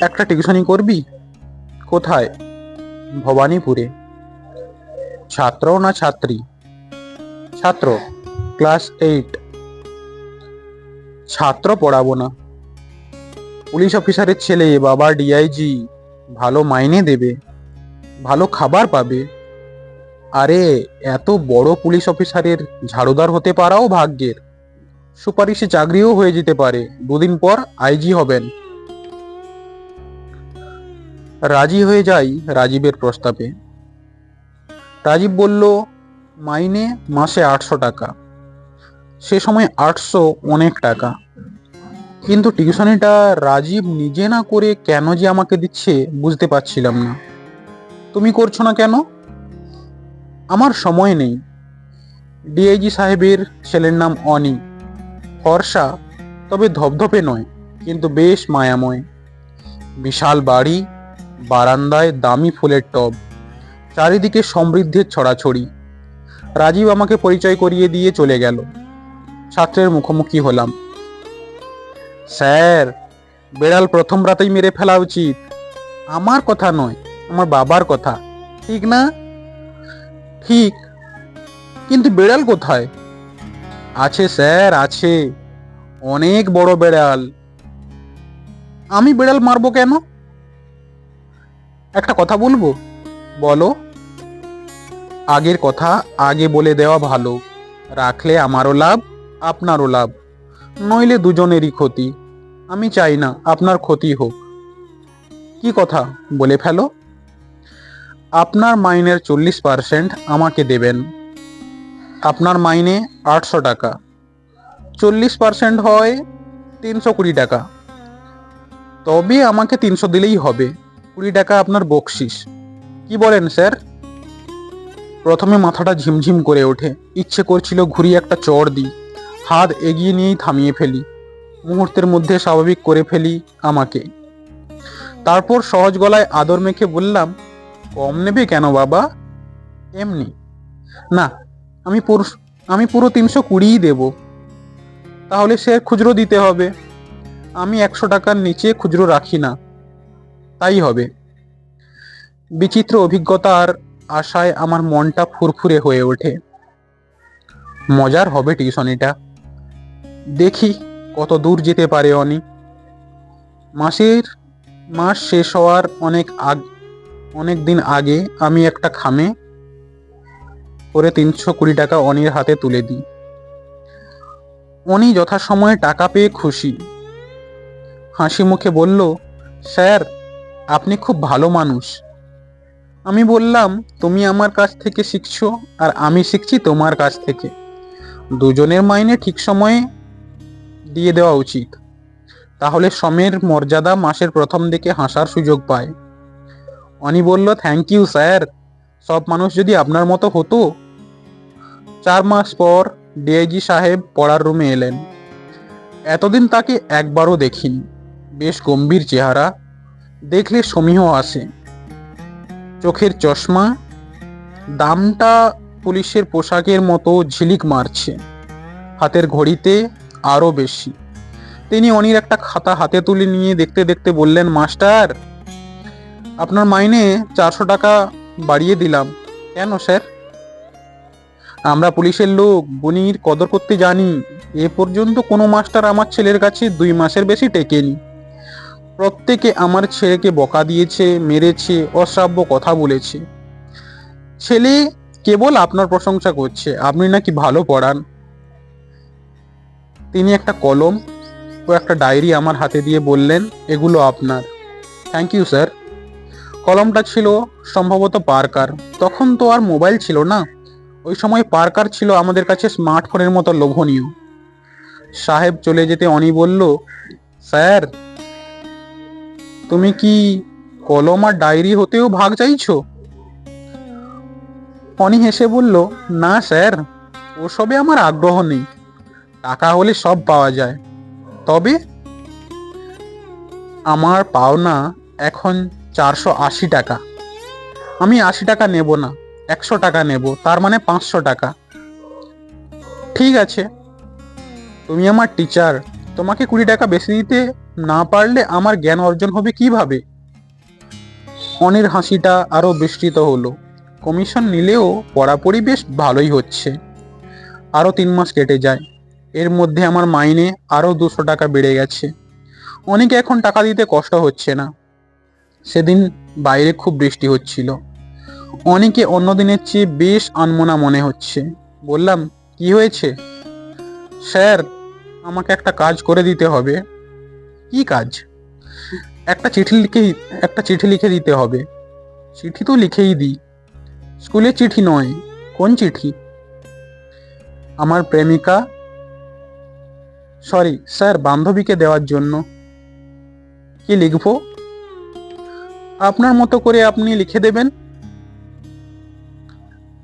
একটা টিউশনি করবি? কোথায়? ভবানীপুরে। ছাত্র না ছাত্রী? ছাত্র, ক্লাস এইট। ছাত্র পড়াবো না। পুলিশ অফিসারের ছেলে, বাবা ডিআইজি ভালো মাইনে দেবে, ভালো খাবার পাবে। আরে, এত বড় পুলিশ অফিসারের ঝাড়ুদার হতে পারাও ভাগ্যের। সুপারিশে চাকরিও হয়ে যেতে পারে। দুদিন পর আইজি হবেন। রাজি হয়ে যাই রাজীবের প্রস্তাবে। রাজীব বলল, মাইনে মাসে আটশো টাকা। সে সময় আটশো অনেক টাকা। কিন্তু টিউশনিটা রাজীব নিজে না করে কেন যে আমাকে দিচ্ছে বুঝতে পারছিলাম না। তুমি করছ না কেন? আমার সময় নেই। ডিআইজি সাহেবের ছেলের নাম অনি। ফর্সা, তবে ধপধপে নয়, কিন্তু বেশ মায়াময়। বিশাল বাড়ি বারান্দায় দামি ফুলের টব, চারিদিকে সমৃদ্ধির ছড়াছড়ি। রাজীব আমাকে পরিচয় করিয়ে দিয়ে চলে গেল। ছাত্রের মুখোমুখি হলাম। স্যার, বেড়াল প্রথম রাতেই মেরে ফেলা উচিত। আমার কথা নয়, আমার বাবার কথা। ঠিক না? ঠিক, কিন্তু বেড়াল কোথায়? আছে স্যার, আছে। অনেক বড় বেড়াল। আমি বেড়াল মারবো কেন? একটা কথা বলব? বলো। আগের কথা আগে বলে দেওয়া ভালো। রাখলে আমারও লাভ, আপনারও লাভ। নইলে দুজনেরই ক্ষতি। আমি চাই না আপনার ক্ষতি হোক। কি কথা? বলে ফেলো। আপনার মাইনের চল্লিশ পার্সেন্ট আমাকে দেবেন। আপনার মাইনে আটশো টাকা। চল্লিশ পার্সেন্ট হয় তিনশো কুড়ি টাকা। তবে আমাকে তিনশো দিলেই হবে। কুড়ি টাকা আপনার বকশিস। কি বলেন, স্যার? প্রথমে মাথাটা ঝিমঝিম করে ওঠে। ইচ্ছে করছিল ঘুরিয়ে একটা চড় দিই। হাত এগিয়ে নিয়েই থামিয়ে ফেলি। মুহূর্তের মধ্যে স্বাভাবিক করে ফেলি আমাকে। তারপর সহজ গলায় আদর মেখে বললাম, কম নেবে কেন বাবা? এমনি। না, আমি পুরো আমি পুরো তিনশো কুড়িই দেব। তাহলে সে খুচরো দিতে হবে। আমি একশো টাকার নিচে খুচরো রাখি না। তাই হবে। বিচিত্র অভিজ্ঞতার আশায় আমার মনটা ফুরফুরে হয়ে ওঠে। মজার হবে টিউশনিটা দেখি কত দূর যেতে পারে অনি। মাসের, মাস শেষ হওয়ার অনেক আগ, অনেক দিন আগে আমি একটা খামে করে তিনশো কুড়ি টাকা অনির হাতে তুলে দিই। অনি যথাসময়ে টাকা পেয়ে খুশি। হাসি মুখে বলল, স্যার আপনি খুব ভালো মানুষ। আমি বললাম, তুমি আমার কাছ থেকে শিখছো আর আমি শিখছি তোমার কাছ থেকে। দুজনের মাইনে ঠিক সময়ে দিয়ে দেওয়া উচিত। তাহলে সমের মর্যাদা মাসের প্রথম দিকে হাসার সুযোগ পায়। অনি বলল থ্যাংক ইউ স্যার সব মানুষ যদি আপনার মতো হতো? চার মাস পর ডিআইজি সাহেব পড়ার রুমে এলেন। এতদিন তাকে একবারও দেখিনি। বেশ গম্ভীর চেহারা দেখলে সমীহ আসে। চোখের চশমা, দামটা পুলিশের পোশাকের মতো ঝিলিক মারছে। হাতের ঘড়িতে আরও বেশি। তিনি অনির একটা খাতা হাতে তুলে নিয়ে দেখতে দেখতে বললেন, মাস্টার, আপনার মাইনে চারশো টাকা বাড়িয়ে দিলাম। কেন, স্যার? আমরা পুলিশের লোক বনির কদর করতে জানি। এ পর্যন্ত কোনো মাস্টার আমার ছেলের কাছে দুই মাসের বেশি টেকেনি। প্রত্যেকে আমার ছেলেকে বকা দিয়েছে, মেরেছে, অশ্রাব্য কথা বলেছে। ছেলে কেবল আপনার প্রশংসা করছে, আপনি নাকি ভালো পড়ান। তিনি একটা কলম ও একটা ডায়েরি আমার হাতে দিয়ে বললেন, এগুলো আপনার। থ্যাংক ইউ স্যার কলমটা ছিল সম্ভবত পার্কার। তখন তো আর মোবাইল ছিল না। ওই সময় পার্কার ছিল আমাদের কাছে স্মার্টফোনের মতো লোভনীয়। সাহেব চলে যেতে অনি বলল স্যার তুমি কি কলম আর ডায়েরি হতেও ভাগ চাইছো? অনি হেসে বলল, না, স্যার, ওসবে আমার আগ্রহ নেই। টাকা হলে সব পাওয়া যায়। তবে আমার পাওনা এখন চারশো আশি টাকা। আমি আশি টাকা নেব না, একশো টাকা নেব, তার মানে পাঁচশো টাকা। ঠিক আছে, তুমি আমার টিচার তোমাকে কুড়ি টাকা বেশি দিতে না পারলে আমার জ্ঞান অর্জন হবে কীভাবে? অনির হাসিটা আরও বিস্তৃত হলো। কমিশন নিলেও পড়াপড়ি বেশ ভালোই হচ্ছে। আরও তিন মাস কেটে যায়। এর মধ্যে আমার মাইনে আরও দুশো টাকা বেড়ে গেছে। অনেকে এখন টাকা দিতে কষ্ট হচ্ছে না। সেদিন বাইরে খুব বৃষ্টি হচ্ছিল। অনেকে অন্য দিনের চেয়ে বেশ আনমনা মনে হচ্ছে। বললাম, কি হয়েছে? স্যার, আমাকে একটা কাজ করে দিতে হবে। কি কাজ? একটা চিঠি লিখে, একটা চিঠি লিখে দিতে হবে। চিঠি তো লিখেই দিই। স্কুলের চিঠি নয়, কোন চিঠি? আমার প্রেমিকা? সরি স্যার, বান্ধবীকে দেওয়ার জন্য। কি লিখব? আপনার মতো করে আপনি লিখে দেবেন?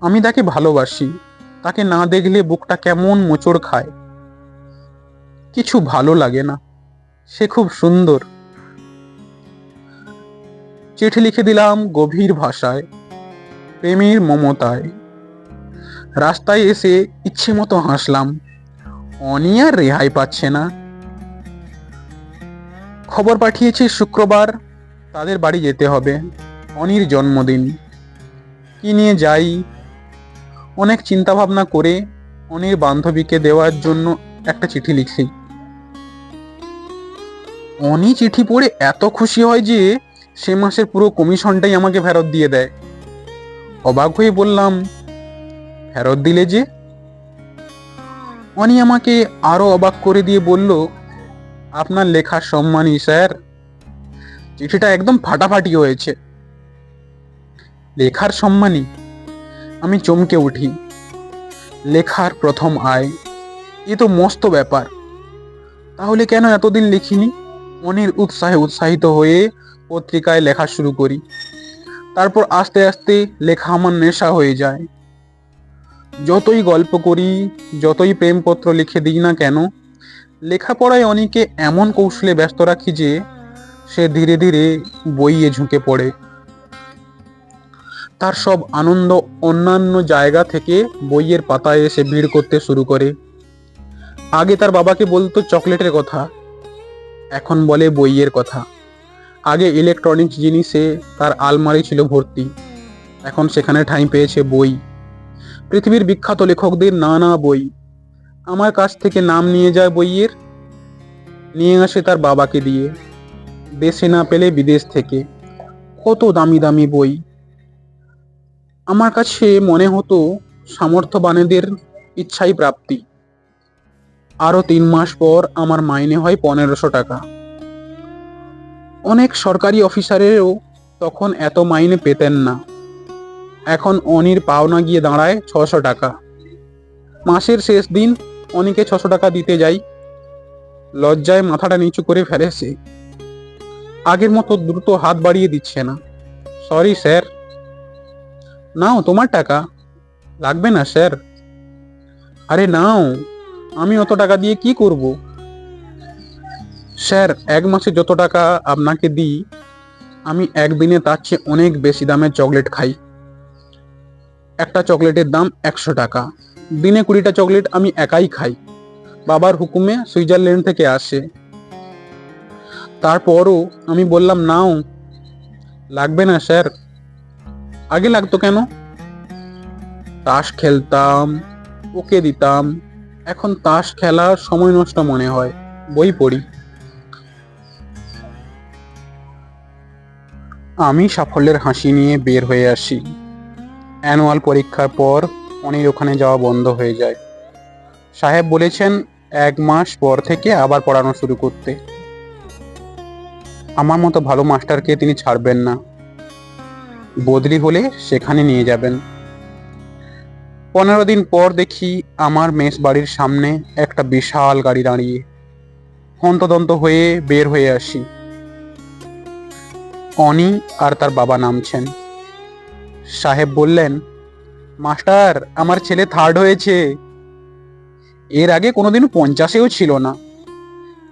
আমি তাকে ভালোবাসি। তাকে না দেখলে বুকটা কেমন মোচড় খায়। কিছু ভালো লাগে না। সে খুব সুন্দর। চিঠি লিখে দিলাম গভীর ভাষায়, প্রেমের মমতায়। রাস্তায় এসে ইচ্ছে মতো হাসলাম অনি আর রেহাই পাচ্ছে না। খবর পাঠিয়েছি শুক্রবার, তাদের বাড়ি যেতে হবে, অনির জন্মদিন। কি নিয়ে যাই? অনেক চিন্তা ভাবনা করে অনির বান্ধবীকে দেওয়ার জন্য একটা চিঠি লিখছি। অনি চিঠি পড়ে এত খুশি হয় যে সে মাসের পুরো কমিশনটাই আমাকে ফেরত দিয়ে দেয়। অবাক হয়ে বললাম, ফেরত দিলে যে? অনি আমাকে আরও অবাক করে দিয়ে বলল, আপনার লেখার সম্মানই, স্যার। চিঠিটা একদম ফাটাফাটি হয়েছে। লেখার সম্মানই। আমি চমকে উঠি। লেখার প্রথম আয়। এ তো মস্ত ব্যাপার। তাহলে কেন এতদিন লিখিনি? অনির উৎসাহে উৎসাহিত হয়ে পত্রিকায় লেখা শুরু করি। তারপর আস্তে আস্তে লেখা আমার নেশা হয়ে যায়। যতই গল্প করি, যতই প্রেমপত্র লিখে দিই না কেন, লেখাপড়ায় অনেকে এমন কৌশলে ব্যস্ত রাখি যে, সে ধীরে ধীরে বইয়ে ঝুঁকে পড়ে। তার সব আনন্দ অন্যান্য জায়গা থেকে বইয়ের পাতায় এসে ভিড় করতে শুরু করে। আগে তার বাবাকে বলতো চকলেটের কথা এখন বলে বইয়ের কথা। আগে ইলেকট্রনিক্স জিনিসে তার আলমারি ছিল ভর্তি। এখন সেখানে ঠাঁই পেয়েছে বই। পৃথিবীর বিখ্যাত লেখকদের নানা বই। আমার কাছ থেকে নাম নিয়ে যায় বইয়ের। নিয়ে আসে তার বাবাকে দিয়ে। দেশে না পেলে বিদেশ থেকে। কত দামি দামি বই। আমার কাছে মনে হতো সামর্থ্যবানেদের ইচ্ছাই প্রাপ্তি। আরও তিন মাস পর আমার মাইনে হয় পনেরোশো টাকা। অনেক সরকারি অফিসারেরও তখন এত মাইনে পেতেন না। এখন অনির পাওনা গিয়ে দাঁড়ায় ছশো টাকা। মাসের শেষ দিন অনিকে ছশো টাকা দিতে যাই। লজ্জায় মাথাটা নিচু করে ফেলে সে আগের মতো দ্রুত হাত বাড়িয়ে দিচ্ছে না। Sorry, sir. নাও তোমার টাকা। লাগবে না, স্যার? আরে নাও। আমি অত টাকা দিয়ে কি করব? স্যার, এক মাসে যত টাকা আপনাকে দিই, আমি একদিনে তার চেয়ে অনেক বেশি দামের চকলেট খাই। একটা চকলেটের দাম একশো টাকা। দিনে কুড়িটা চকলেট আমি একাই খাই। বাবার হুকুমে সুইজারল্যান্ড থেকে আসে। তারপরও আমি বললাম, নাও, লাগবে না স্যার। আগে লাগতো কেন? তাস খেলতাম, ওকে দিতাম। এখন তাস খেলার সময় নষ্ট মনে হয়। বই পড়ি। আমি সাফল্যের হাসি নিয়ে বের হয়ে আসি। অ্যানুয়াল পরীক্ষার পর অনির ওখানে যাওয়া বন্ধ হয়ে যায়। সাহেব বলেছেন, এক মাস পর থেকে আবার পড়ানো শুরু করতে। আমার মতো ভালো মাস্টারকে তিনি ছাড়বেন না। বদলি হলে সেখানে নিয়ে যাবেন। পনেরো দিন পর দেখি আমার মেস বাড়ির সামনে একটা বিশাল গাড়ি দাঁড়িয়ে হন্তদন্ত হয়ে বের হয়ে আসি। অনি আর তার বাবা নামছেন। সাহেব বললেন, মাস্টার, আমার ছেলে থার্ড হয়েছে। এর আগে কোনোদিন পঞ্চাশেও ছিল না।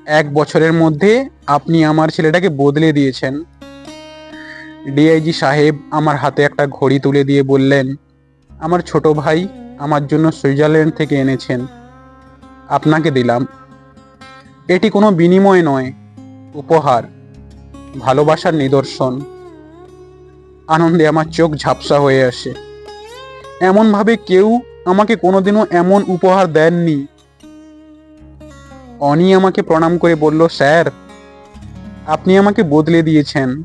এক বছরের মধ্যে আপনি আমার ছেলেটাকে বদলে দিয়েছেন। ডিআইজি সাহেব আমার হাতে একটা ঘড়ি তুলে দিয়ে বললেন আমার ছোট ভাই আমার জন্য সুইজারল্যান্ড থেকে এনেছেন। আপনাকে দিলাম। এটি কোনো বিনিময় নয়, উপহার, ভালোবাসার নিদর্শন। আনন্দে আমার চোখ ঝাপসা হয়ে আসে। এমনভাবে কেউ আমাকে কোনোদিনও এমন উপহার দেননি। অনি আমাকে প্রণাম করে বলল, স্যার, আপনি আমাকে বদলে দিয়েছেন।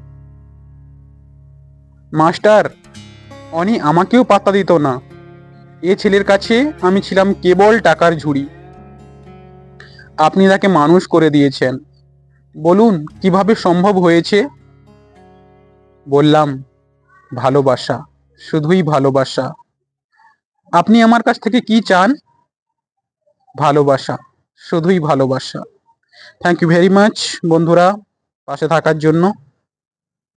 মাস্টার অনি আমাকেও পাত্তা দিত না। এ ছেলের কাছে আমি ছিলাম কেবল টাকার ঝুড়ি। আপনি তাকে মানুষ করে দিয়েছেন। বলুন, কীভাবে সম্ভব হয়েছে? বললাম, ভালোবাসা, শুধুই ভালোবাসা। আপনি আমার কাছ থেকে কি চান? ভালোবাসা, শুধুই ভালোবাসা। থ্যাংক ইউ ভেরি মাচ বন্ধুরা, পাশে থাকার জন্য।